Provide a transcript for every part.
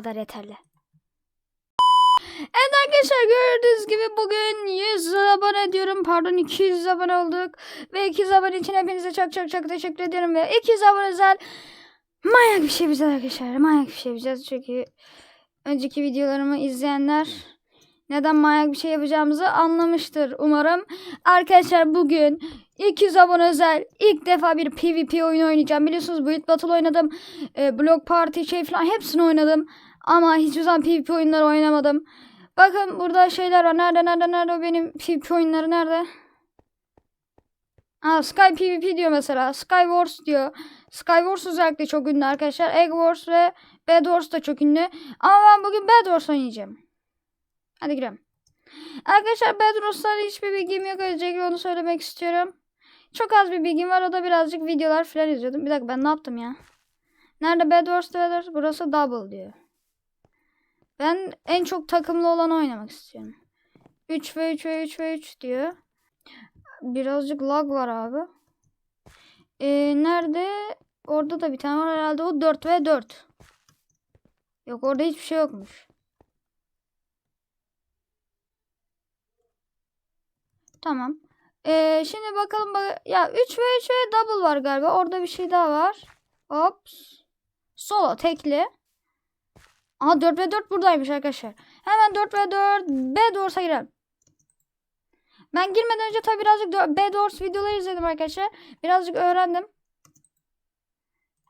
Kadar yeterli. Evet arkadaşlar gördüğünüz gibi bugün 100 abone diyorum. Pardon 200 abone olduk. Ve 200 abone için hepinize çok çok çok teşekkür ediyorum. Ve 200 abone özel manyak bir şey yapacağız arkadaşlar. Manyak bir şey yapacağız. Çünkü önceki videolarımı izleyenler neden manyak bir şey yapacağımızı anlamıştır umarım. Arkadaşlar bugün 200 abone özel ilk defa bir PvP oyunu oynayacağım. Biliyorsunuz Build Battle oynadım. E, Block Party şey falan hepsini oynadım. Ama hiçbir zaman PvP oyunları oynamadım. Bakın burada şeyler var. Nerede nerede nerede o benim PvP oyunları nerede? Aa, Sky PvP diyor mesela. Sky Wars diyor. Sky Wars özellikle çok ünlü arkadaşlar. Egg Wars ve Bed Wars da çok ünlü. Ama ben bugün Bed Wars oynayacağım. Hadi girelim. Arkadaşlar Bed Wars'tan hiçbir bilgim yok. Öncelikle onu söylemek istiyorum. Çok az bir bilgim var. O da birazcık videolar falan izliyordum. Bir dakika ben ne yaptım ya? Nerede Bed Wars Wars? Burası Double diyor. Ben en çok takımlı olan oynamak istiyorum. 3 ve 3 ve 3 ve 3 diyor. Birazcık lag var abi. Ee, nerede? Orada da bir tane var herhalde. O 4 ve 4. Yok orada hiçbir şey yokmuş. Tamam. Ee, şimdi bakalım. bak- Ya 3 ve 3 ve double var galiba. Orada bir şey daha var. Ops. Solo tekli. Aha 4 ve 4 buradaymış arkadaşlar. Hemen 4 ve 4 B Doors'a girelim. Ben girmeden önce tabi birazcık B Doors videoları izledim arkadaşlar. Birazcık öğrendim.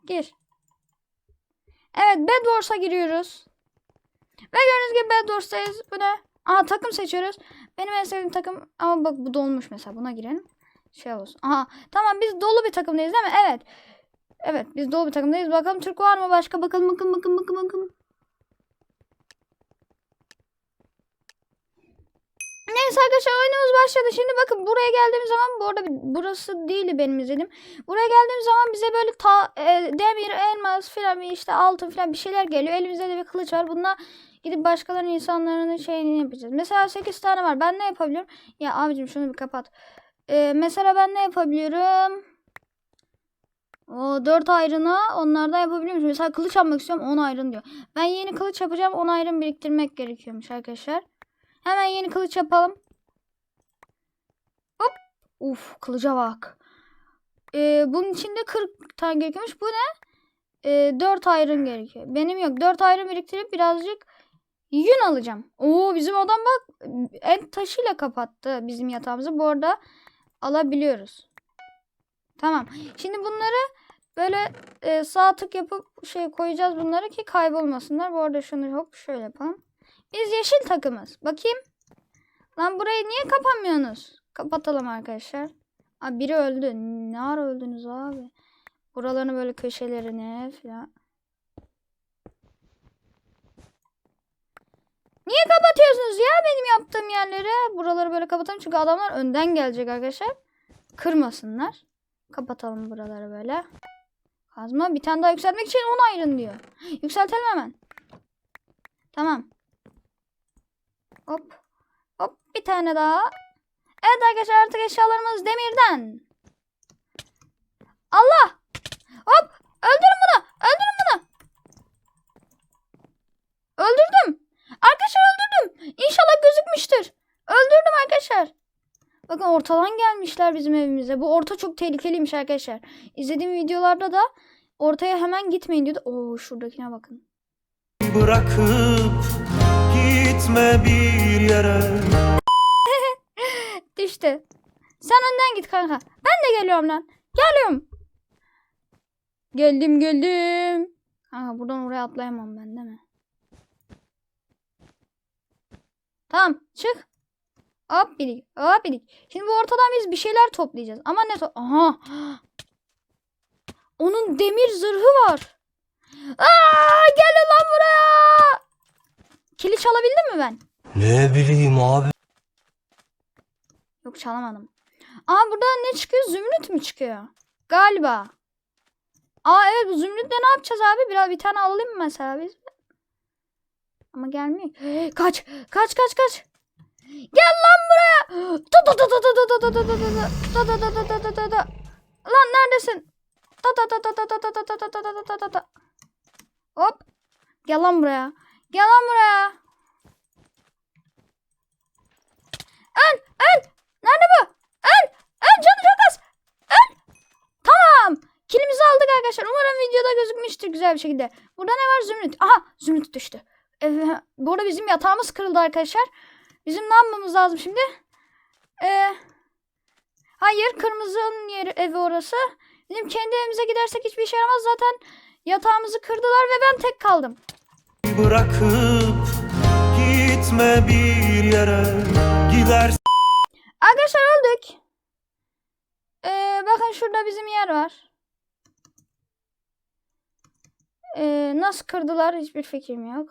Gir. Evet B Doors'a giriyoruz. Ve gördüğünüz gibi B Doors'tayız. Bu ne? Aha takım seçiyoruz. Benim en sevdiğim takım ama bak bu dolmuş mesela. Buna girelim. Şey olsun. Aha tamam biz dolu bir takımdayız değil mi? Evet. Evet biz dolu bir takımdayız. Bakalım Türk var mı başka? Bakalım bakın bakın bakın bakın. Neyse arkadaşlar oyunumuz başladı. Şimdi bakın buraya geldiğim zaman bu arada burası değil benim izledim. Buraya geldiğim zaman bize böyle ta, e, demir, elmas filan bir işte altın filan bir şeyler geliyor. Elimizde de bir kılıç var. Bununla gidip başkalarının insanların şeyini yapacağız. Mesela 8 tane var. Ben ne yapabiliyorum? Ya abicim şunu bir kapat. E, mesela ben ne yapabiliyorum? O 4 ayrına onlardan yapabiliyor muyum? Mesela kılıç yapmak istiyorum 10 ayrın diyor. Ben yeni kılıç yapacağım 10 ayrın biriktirmek gerekiyormuş arkadaşlar. Hemen yeni kılıç yapalım. Hop. Uf kılıca bak. Ee, bunun içinde 40 tane gerekiyormuş. Bu ne? Ee, 4 ayrın gerekiyor. Benim yok. 4 ayrın biriktirip birazcık yün alacağım. Oo bizim adam bak en taşıyla kapattı bizim yatağımızı. Bu arada alabiliyoruz. Tamam. Şimdi bunları böyle e, sağ tık yapıp şey koyacağız bunları ki kaybolmasınlar. Bu arada şunu hop şöyle yapalım. Biz yeşil takımız. Bakayım. Lan burayı niye kapamıyorsunuz? Kapatalım arkadaşlar. Abi biri öldü. Ne ara öldünüz abi? Buralarını böyle köşelerine falan. Niye kapatıyorsunuz ya benim yaptığım yerleri? Buraları böyle kapatalım çünkü adamlar önden gelecek arkadaşlar. Kırmasınlar. Kapatalım buraları böyle. Kazma bir tane daha yükseltmek için 10 ayrın diyor. Yükseltelim hemen. Tamam. Hop. Hop bir tane daha. Evet arkadaşlar artık eşyalarımız demirden. Allah. Hop. Öldürün bunu. Öldürün bunu. Öldürdüm. Arkadaşlar öldürdüm. İnşallah gözükmüştür. Öldürdüm arkadaşlar. Bakın ortadan gelmişler bizim evimize. Bu orta çok tehlikeliymiş arkadaşlar. İzlediğim videolarda da ortaya hemen gitmeyin diyordu. Oo şuradakine bakın. Bırakıp gitme bir yere Düştü. Sen önden git kanka. Ben de geliyorum lan. Geliyorum. Geldim geldim. Kanka buradan oraya atlayamam ben değil mi? Tamam çık. Hop bidik. Hop bidik. Şimdi bu ortadan biz bir şeyler toplayacağız. Ama ne to Aha. Onun demir zırhı var. Aa, gelin lan buraya. Kili çalabildim mi ben? Ne bileyim abi. Yok çalamadım. Aa burada ne çıkıyor? Zümrüt mü çıkıyor? Galiba. Aa evet bu zümrütle ne yapacağız abi? Biraz bir tane alayım mı mesela biz? Ama gelmiyor. Kaç! Kaç kaç kaç! Gel lan buraya! Lan neredesin? Hop! Gel lan buraya. Gel lan buraya. Öl. Öl. Nerede bu? Öl. Öl. Canı çok az. Öl. Tamam. Kilimizi aldık arkadaşlar. Umarım videoda gözükmüştür güzel bir şekilde. Burada ne var? Zümrüt. Aha. Zümrüt düştü. Ee, bu arada bizim yatağımız kırıldı arkadaşlar. Bizim ne yapmamız lazım şimdi? Ee, hayır. Kırmızının yeri evi orası. Bizim kendi evimize gidersek hiçbir işe yaramaz. Zaten yatağımızı kırdılar ve ben tek kaldım. Bırakıp gitme bir yere Gidersen Arkadaşlar öldük. Ee, bakın şurada bizim yer var. Ee, nasıl kırdılar hiçbir fikrim yok.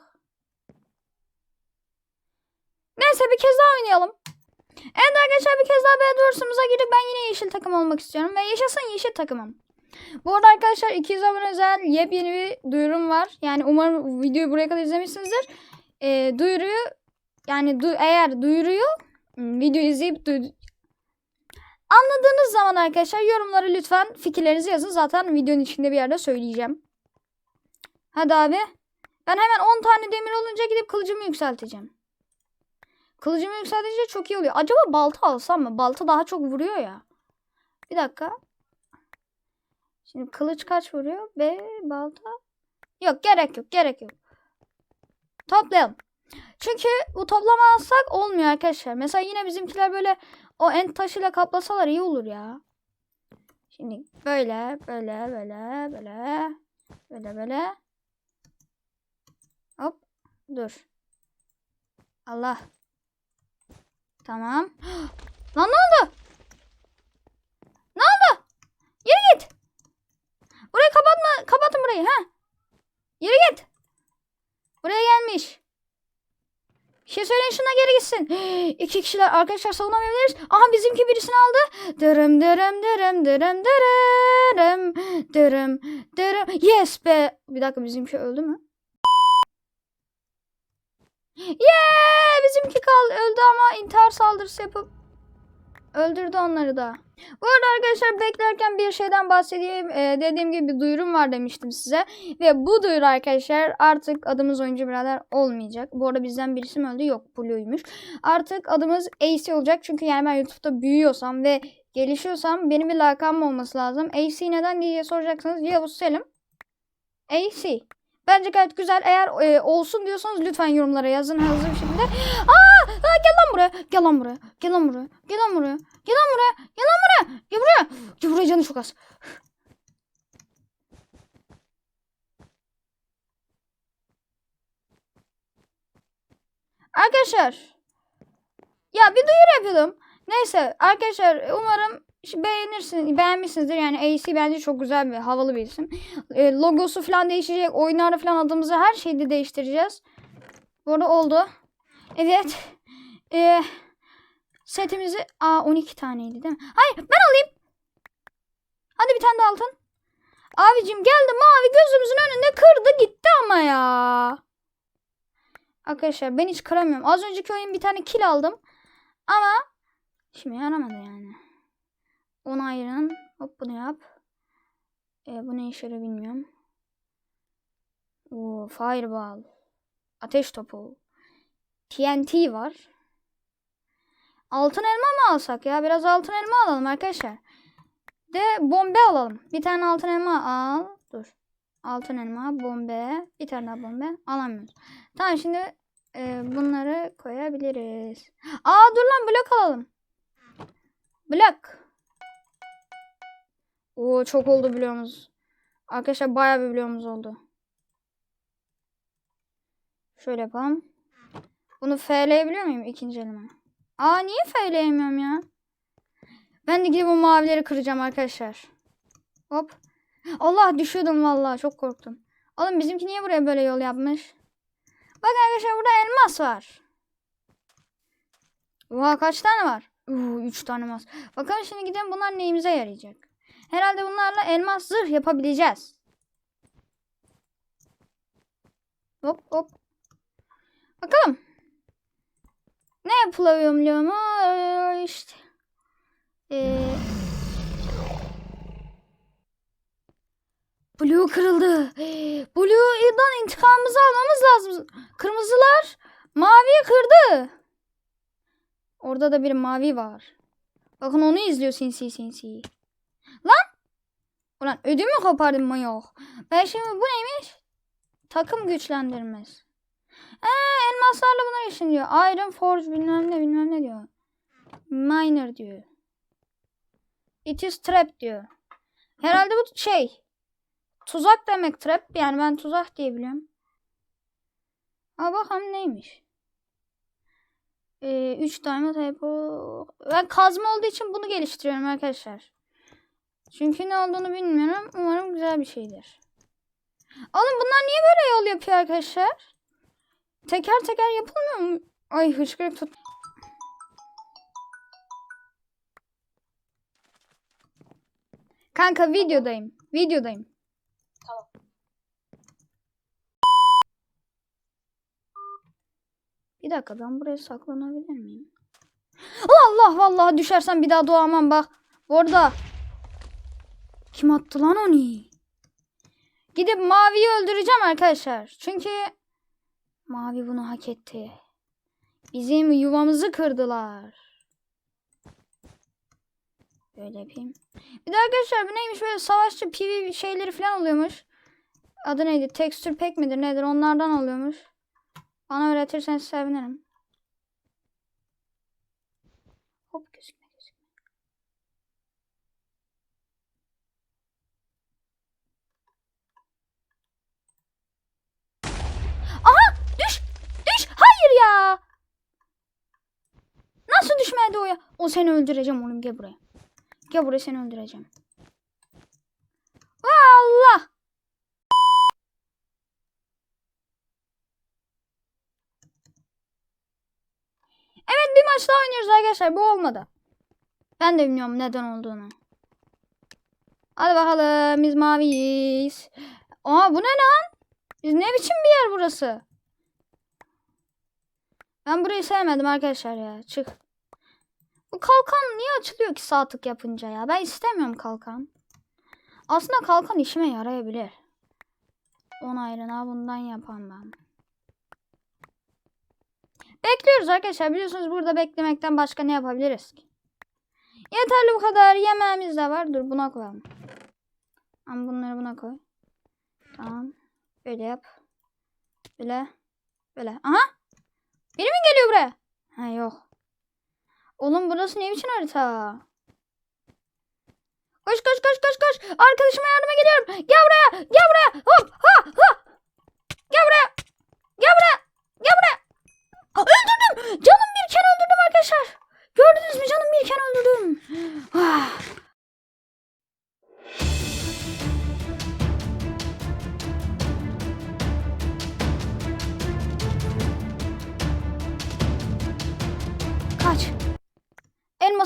Neyse bir kez daha oynayalım. Evet arkadaşlar bir kez daha Bedwars'ımıza girip ben yine yeşil takım olmak istiyorum. Ve yaşasın yeşil takımım. Bu arada arkadaşlar 200 abone özel yepyeni bir duyurum var. Yani umarım videoyu buraya kadar izlemişsinizdir. Ee, duyuruyu yani du- eğer duyuruyu Hmm, video izleyip duy- anladığınız zaman arkadaşlar yorumlara lütfen fikirlerinizi yazın. Zaten videonun içinde bir yerde söyleyeceğim. Hadi abi. Ben hemen 10 tane demir olunca gidip kılıcımı yükselteceğim. Kılıcımı yükseltince çok iyi oluyor. Acaba balta alsam mı? Balta daha çok vuruyor ya. Bir dakika. Şimdi kılıç kaç vuruyor? Ve balta. Yok gerek yok gerek yok. Toplayalım. Çünkü bu toplamazsak olmuyor arkadaşlar. Mesela yine bizimkiler böyle o end taşıyla kaplasalar iyi olur ya. Şimdi böyle böyle böyle böyle böyle böyle. Hop dur. Allah. Tamam. Lan ne oldu? Ne oldu? Yürü git. Kapatın burayı ha. Yürü git. Buraya gelmiş. Bir şey söyleyin şuna geri gitsin. İki kişiler arkadaşlar savunamayabiliriz. Aha bizimki birisini aldı. Dırım dırım dırım dırım dırım dırım dırım. Yes be. Bir dakika bizimki öldü mü? Yeah! Bizimki kal öldü ama intihar saldırısı yapıp öldürdü onları da. Bu arada arkadaşlar beklerken bir şeyden bahsedeyim. Ee, dediğim gibi bir duyurum var demiştim size. Ve bu duyuru arkadaşlar artık adımız oyuncu birader olmayacak. Bu arada bizden birisi mi öldü? Yok Blue'ymuş. Artık adımız AC olacak. Çünkü yani ben YouTube'da büyüyorsam ve gelişiyorsam benim bir lakabım olması lazım. AC neden diye soracaksınız. Yavuz Selim. AC. Bence gayet güzel. Eğer e, olsun diyorsanız lütfen yorumlara yazın hızlı bir şekilde. Aa, aa, gel lan buraya. Gel lan buraya. Gel lan buraya. Gel lan buraya. Gel lan buraya. Gel lan buraya. Gel buraya. Gel buraya canı çok az. Arkadaşlar. Ya bir duyuru yapıyordum. Neyse arkadaşlar umarım beğenirsiniz, beğenmişsinizdir. Yani AC bence çok güzel bir havalı bir isim. E, logosu falan değişecek. Oyunlarda falan adımızı her şeyde değiştireceğiz. Bu arada oldu. Evet. E, setimizi Aa 12 taneydi değil mi? Hayır ben alayım. Hadi bir tane de altın. Abicim geldi mavi gözümüzün önünde kırdı gitti ama ya. Arkadaşlar ben hiç kıramıyorum. Az önceki oyun bir tane kill aldım. Ama şimdi yaramadı yani. Onu ayırın. Hop bunu yap. E, bu ne işe bilmiyorum. Oo, fireball. Ateş topu. TNT var. Altın elma mı alsak ya? Biraz altın elma alalım arkadaşlar. De bombe alalım. Bir tane altın elma al. Dur. Altın elma, bombe. Bir tane daha bombe. Alamıyoruz. Tamam şimdi e, bunları koyabiliriz. Aa dur lan blok alalım. Blok. Oo çok oldu bloğumuz. Arkadaşlar bayağı bir bloğumuz oldu. Şöyle yapalım. Bunu F'leyebiliyor muyum ikinci elime? Aa niye F'leyemiyorum ya? Ben de gidip o mavileri kıracağım arkadaşlar. Hop. Allah düşüyordum vallahi çok korktum. Oğlum bizimki niye buraya böyle yol yapmış? Bak arkadaşlar burada elmas var. Oha kaç tane var? Uuu 3 tane elmas. Bakalım şimdi gidelim bunlar neyimize yarayacak. Herhalde bunlarla elmas zırh yapabileceğiz. Hop hop. Bakalım. Ne yapılıyor mu? Ee, işte. Ee, Blue kırıldı. Blue'dan intikamımızı almamız lazım. Kırmızılar maviyi kırdı. Orada da bir mavi var. Bakın onu izliyor sinsi sinsi. Lan! Ulan ödümü kopardım mı yok. Ben şimdi bu neymiş? Takım güçlendirmez. Eee elmaslarla bunlar için diyor. Iron Forge bilmem ne bilmem ne diyor. Miner diyor. It is trap diyor. Herhalde bu şey. Tuzak demek trap. Yani ben tuzak diye biliyorum. Ama bakalım neymiş. Ee, 3 diamond apple. Ben kazma olduğu için bunu geliştiriyorum arkadaşlar. Çünkü ne olduğunu bilmiyorum. Umarım güzel bir şeydir. Oğlum bunlar niye böyle yol yapıyor arkadaşlar? Teker teker yapılmıyor mu? Ay hıçkırık tut. Kanka videodayım. Videodayım. Bir dakika ben buraya saklanabilir miyim? Allah vallahi düşersen bir daha doğamam bak. Bu arada kim attı lan onu? Gidip maviyi öldüreceğim arkadaşlar. Çünkü mavi bunu hak etti. Bizim yuvamızı kırdılar. Böyle yapayım. Bir de arkadaşlar bu neymiş böyle savaşçı PV şeyleri falan oluyormuş. Adı neydi? Texture pack midir nedir? Onlardan oluyormuş. Bana öğretirseniz sevinirim. Hop gözükme gözükme. Aha düş düş hayır ya. Nasıl düşmedi o seni öldüreceğim oğlum gel buraya. Gel buraya seni öldüreceğim. Allah. Evet bir maç daha oynuyoruz arkadaşlar. Bu olmadı. Ben de bilmiyorum neden olduğunu. Hadi bakalım biz maviyiz. Aa bu ne lan? Biz ne biçim bir yer burası? Ben burayı sevmedim arkadaşlar ya. Çık. Bu kalkan niye açılıyor ki sağ tık yapınca ya? Ben istemiyorum kalkan. Aslında kalkan işime yarayabilir. 10 ayrına bundan yapan ben. Bekliyoruz arkadaşlar. Biliyorsunuz burada beklemekten başka ne yapabiliriz ki? Yeterli bu kadar. Yemeğimiz de var. Dur buna koyalım. Ama bunları buna koy. Tamam. Böyle yap. Böyle. Böyle. Aha. Biri mi geliyor buraya? Ha yok. Oğlum burası ne biçim harita? Koş koş koş koş koş. Arkadaşıma yardıma geliyorum. Gel buraya. Gel buraya. Hop ha ha. Gel buraya. Gel buraya. Gel buraya. Aa, öldürdüm. Canım birken öldürdüm arkadaşlar. Gördünüz mü canım birken öldürdüm. Ah.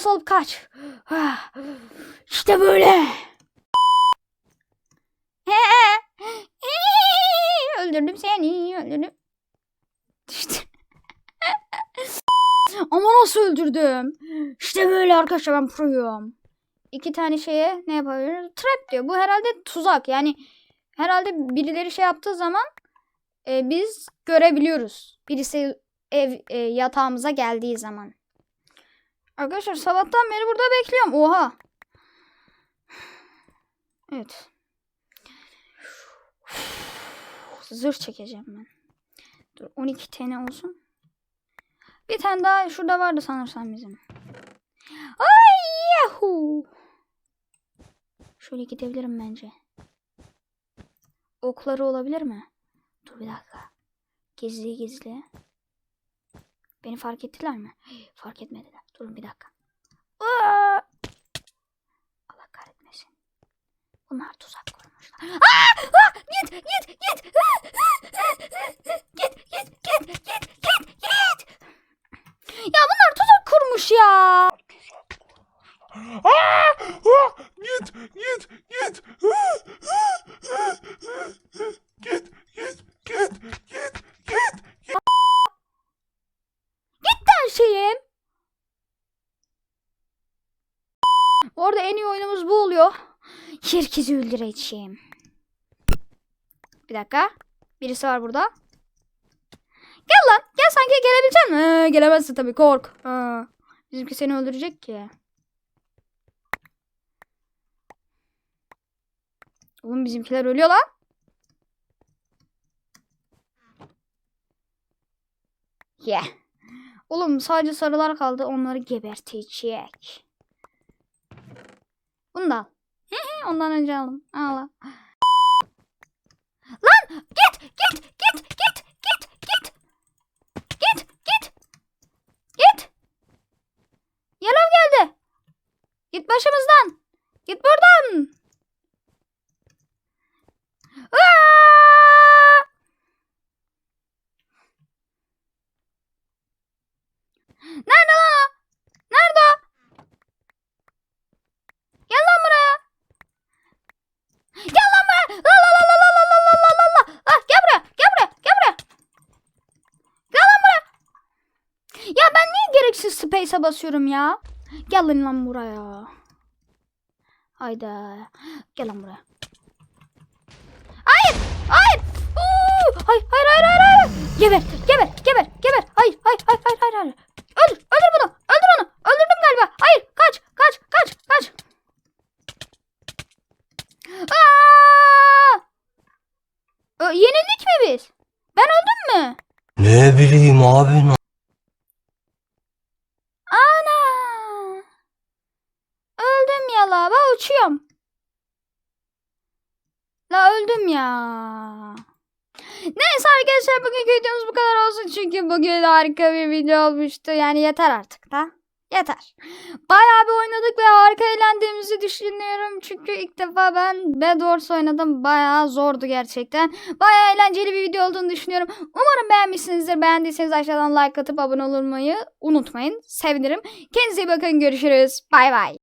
Elmas alıp kaç. Ah. İşte böyle. öldürdüm seni. Öldürdüm. Ama nasıl öldürdüm? İşte böyle arkadaşlar ben proyum. İki tane şeye ne yapabiliriz? Trap diyor. Bu herhalde tuzak. Yani herhalde birileri şey yaptığı zaman e, biz görebiliyoruz. Birisi ev e, yatağımıza geldiği zaman. Arkadaşlar sabahtan beri burada bekliyorum. Oha. Evet. Zırh çekeceğim ben. Dur 12 tane olsun. Bir tane daha şurada vardı sanırsam bizim. Ay yahu. Şöyle gidebilirim bence. Okları olabilir mi? Dur bir dakika. Gizli gizli. Beni fark ettiler mi? Fark etmediler. Durun bir dakika. Aa! Allah kahretmesin. Bunlar tuzak kurmuşlar. Aa! Aa! Git git git. Git git git git git git. Ya bunlar tuzak kurmuş ya. Aa! Git, git. Git, git, git, git, git. her şeyim. Orada en iyi oyunumuz bu oluyor. Herkesi öldüreceğim. Bir dakika. Birisi var burada. Gel lan. Gel sanki gelebilecek misin? Ee, gelemezsin tabii kork. Ha. Bizimki seni öldürecek ki. Oğlum bizimkiler ölüyor lan. Yeah. Oğlum sadece sarılar kaldı. Onları gebertecek. Bunu. Ondan önce aldım. Ağla. Ya ben niye gereksiz space'e basıyorum ya? Gel lan buraya. Hayda. Gel lan buraya. Hayır. Hayır. Oo! Hayır, hayır, hayır, hayır, hayır. Geber, geber, geber, geber. Hayır, hayır, hayır, hayır, hayır, hayır. Öldür, öldür bunu. Öldür onu. Öldürdüm galiba. Hayır, kaç, kaç, kaç, kaç. Aa! Yenildik mi biz? Ben öldüm mü? Ne bileyim abi. Ana! Öldüm ya la. Ben uçuyorum. La öldüm ya. Neyse arkadaşlar bugünkü videomuz bu kadar olsun. Çünkü bugün harika bir video olmuştu. Yani yeter artık da. Yeter. Bayağı bir oynadık ve harika eğlendiğimizi düşünüyorum. Çünkü ilk defa ben Bed Wars oynadım. Bayağı zordu gerçekten. Bayağı eğlenceli bir video olduğunu düşünüyorum. Umarım beğenmişsinizdir. Beğendiyseniz aşağıdan like atıp abone olmayı unutmayın. Sevinirim. Kendinize iyi bakın. Görüşürüz. Bay bay.